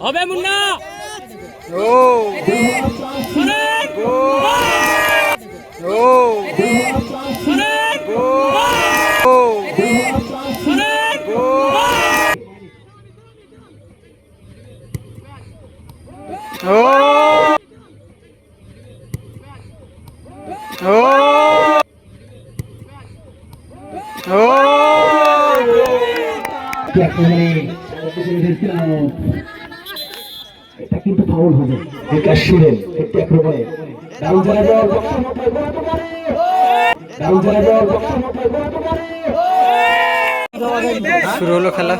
হবে মুন্না। ও। ও। ও। কিন্তু ফাউল হবে। বিকাশ সুরেন একটু যাওয়ার যাওয়ার পারে শুরু হলো খেলা।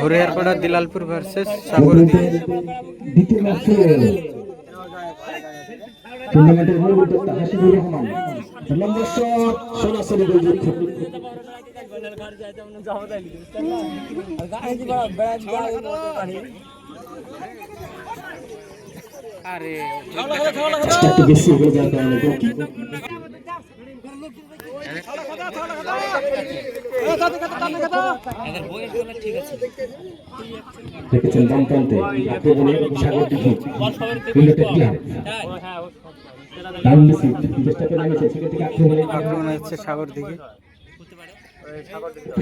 হরিহরপাড়া দিলালপুর ভার্সেস সাগরদী দ্বিতীয় ম্যাচ শুরু হলো টুর্নামেন্টের মূল উদ্যোক্তা হাসিবুর রহমান। নম্বর শট সরাসরি গোলযুক্ত আরে। একটু বেশি হয়ে যাওয়ার কারণে গোলকিপার দেখেছেন বাম প্রান্তে আক্রমণে সাগর দিঘি দারুণ নেমেছে সেখান থেকে আক্রমণে আক্রমণ হচ্ছে সাগর দিকে।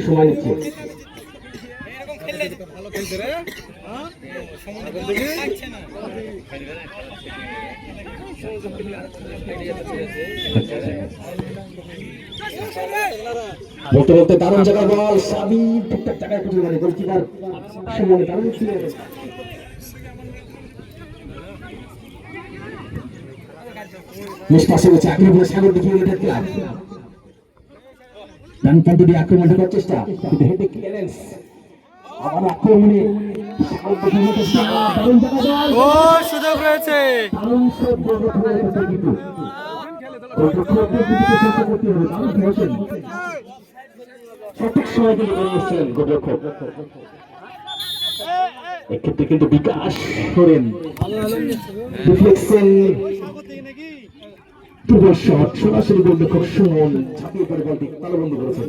সময় নিচ্ছে। বলতে বলতে দারুণ জায়গায় বল সাবি জায়গায় গোলকিপার। সুমন দারুণ ছিল। চেষ্টা ও সুযোগ রয়েছে। সঠিক সময় কিন্তু বেরিয়ে গোলরক্ষক। এক্ষেত্রে কিন্তু বিকাশ করেন ডিফ্লেকশন দুর্বল শট সরাসরি গোলরক্ষক সুমন ঝাঁপিয়ে পড়ে বলটি করেছেন।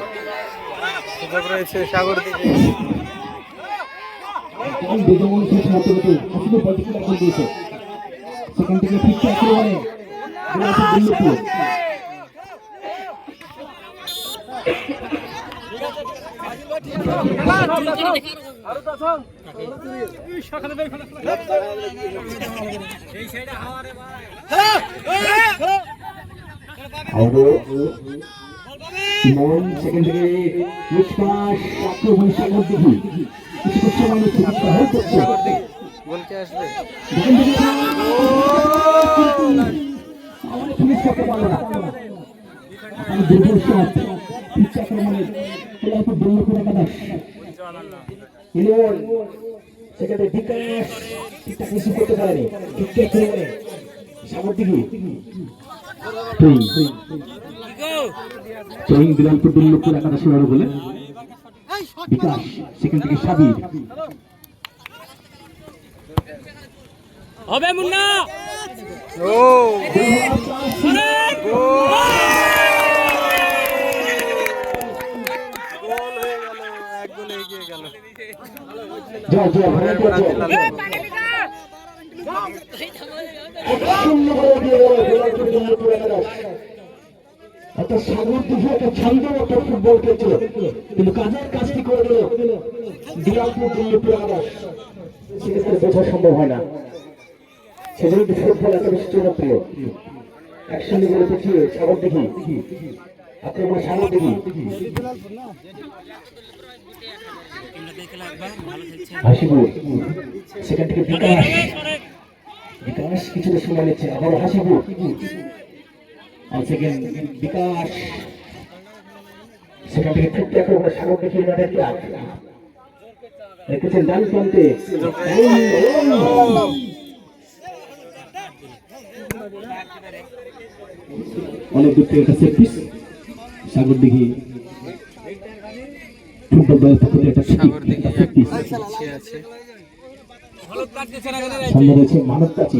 জোরে রয়েছে সাগর দিকে। সেখান থেকে ফিরতে আক্রমণে আরও। মন সেখান থেকে নিষ্পাস আক্রমণ সাগর দেখি কিছু সময় নিচ্ছে করছে গোল কে আসবে। যেখান থেকে আমাদের ফিনিশ করতে পারল না। দুর্বল শট পিচ আক্রমণে খেলাপুর দুর্লপুর একাদশ ইলেভেন সেখানে বিকাশ ঠিকঠাক রিসিভ করতে পারেনি। ঠিকঠাক আক্রমণে সাগর দিকে। তুই তুই দিলামপুর একাদশ বারো বলে বিকাশ সেখান থেকে সাবির। হবে মুন্না। ও। হয়ে এক শূন্য করে দিয়ে গেল দুর্লপুর একাদশ। একটা সাগর দিঘি একটা ছন্দ একটা ফুটবল খেলছিল। কিন্তু কাজের কাজটি করে দিল দিলামপুর দুর্লপুর একাদশ সেক্ষেত্রে বোঝা সম্ভব হয় না। সেজন্য ফুটবল এত বেশি জনপ্রিয়। একসঙ্গে গড়ে পিছিয়ে সাগর দিঘি। আক্রমণ সাগর দিঘি? হাসিপুর সেখান থেকে বিকাশ। বিকাশ কিছুটা সময় নিচ্ছে আবার হাসিপুর সেকেন্ড বিকাশ সেখান থেকে আক্রমণ সাগর দিঘি ইউনাইটেড ক্লাব রেখেছেন ডান প্রান্তে? অনেক দূর থেকে পিস সাগর দিঘি ফুটবল দলের পক্ষ থেকে একটা সামনে রয়েছে। মানব প্রাচী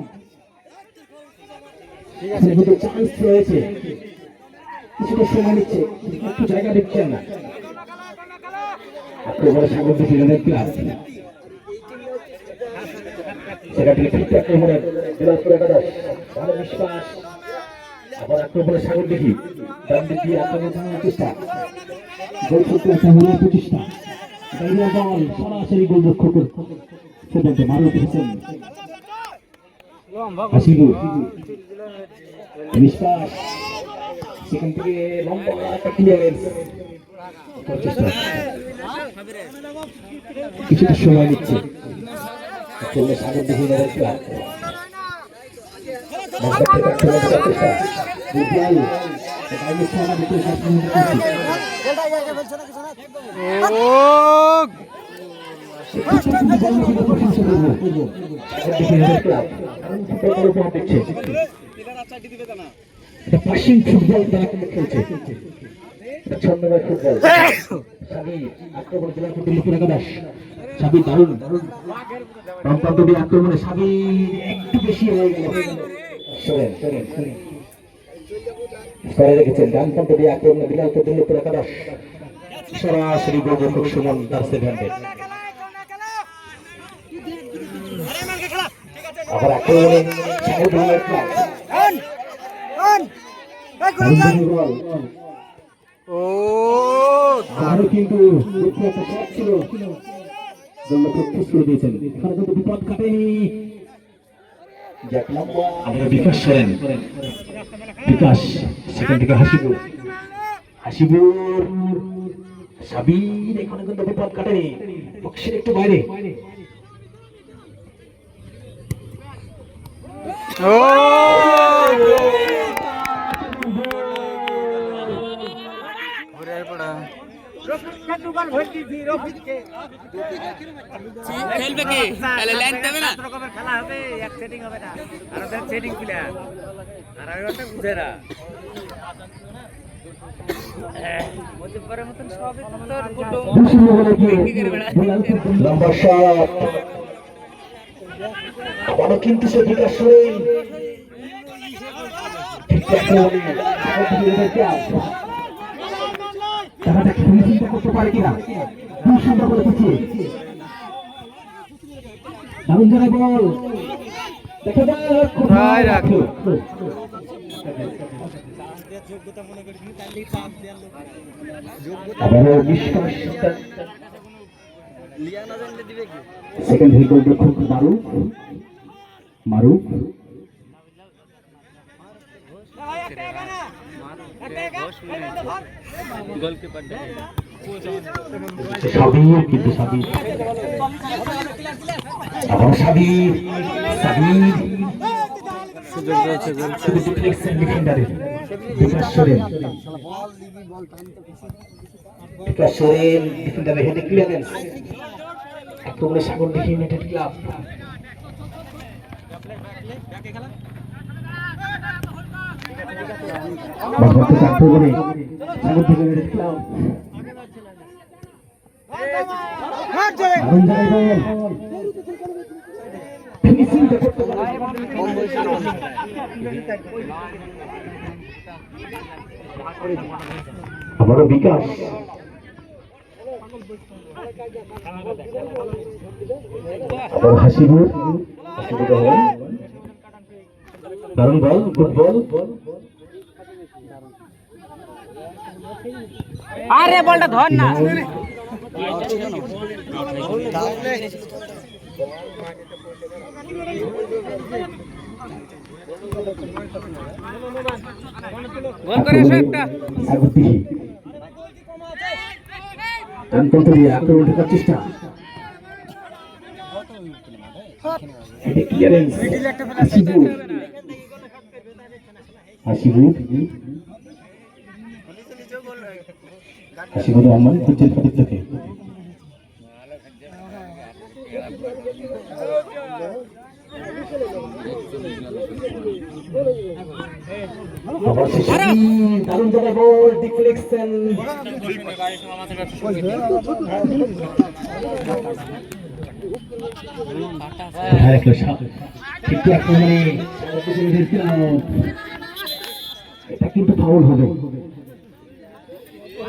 ঠিক কিন্তু চান্স রয়েছে। কিছুটা সময় নিচ্ছে একটু জায়গা দিচ্ছেন না। আক্রমণে সাগর দিকে জনের ক্লাব সেটা দিয়ে আক্রমণ চালানোর চেষ্টা গোল সরাসরি গোলরক্ষক সেটাকে বিশ্বাস সেখান থেকে লম্বা একটা ক্লিয়ারেন্স কিছুটা সময় নিচ্ছে চললে সাগর দেখি ক্লাব ও পাশিং ফুটবল তারা কিন্তু খেলছে। ছন্দময় ফুটবল। সাবি আক্রমণ জেলা ফুটবল লিপুর একাদশ। সাবি দারুণ রংপ্রান্ত দিয়ে আক্রমণে সাবি একটু বেশি হয়ে গেল। শোনেন শোনেন শোনেন। করে রেখেছেন ডান প্রান্ত দিয়ে আক্রমণে বিলাল ফুটবল লিপুর একাদশ। সরাসরি গোলরক্ষক সুমন তার আবার আক্রমণে ধানের ক্লাব দারুণ গোল ও আরও কিন্তু দিয়েছেন। বিপদ কাটেনি। আমরা বিকাশ করেন বিকাশ সেখান থেকে হাসিবুর হাসিবুর সাবির এখানে কিন্তু বিপদ কাটেনি। বক্সের একটু বাইরে। ও খেলবে কি? তাহলে লাইন দেবে না? রকমের খেলা হবে এক সেটিং হবে না। আর ওদের সেটিং প্লেয়ার আর আমি ওটা বুঝে না। মধ্যপরের মতন সবই তো তোর কুটুম। লম্বা শট আবারও কিন্তু সে বিকাশ ঠিক তারা তাকে করতে পারে কিনা? দুই সুন্দর করে পিছিয়ে দারুণ জায়গায় বল। দেখা যাক রায় আবারও বিশ্বাস সেকেন্ড হেড গোলরক্ষক মারুফ। মারুফ। সাবির কিন্তু সাবির আবার সাবির সাবির সুযোগ রয়েছে ডিফেন্ডারের সাগর দেখি ইউনাইটেড ক্লাব দারুণ বল ফিনিশিংটা করতে পারে আবারও বিকাশ আবার Hasibur Hasibur Rahman ball good ball আরে বলটা ধর না। গোল করে এসো একটা। আক্রমণ চেষ্টা ক্লিয়ারেন্স হাসিবুর হাসিবুর হাসিবুর রহমান দারুণ জায়গায় বল ডিফ্লেকশন আরেকটা কিন্তু একেবারে এটা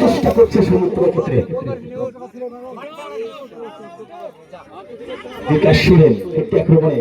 চেষ্টা করছে সমুদ্র ক্ষেত্রে বিকাশ ছিলেন একটি আক্রমণে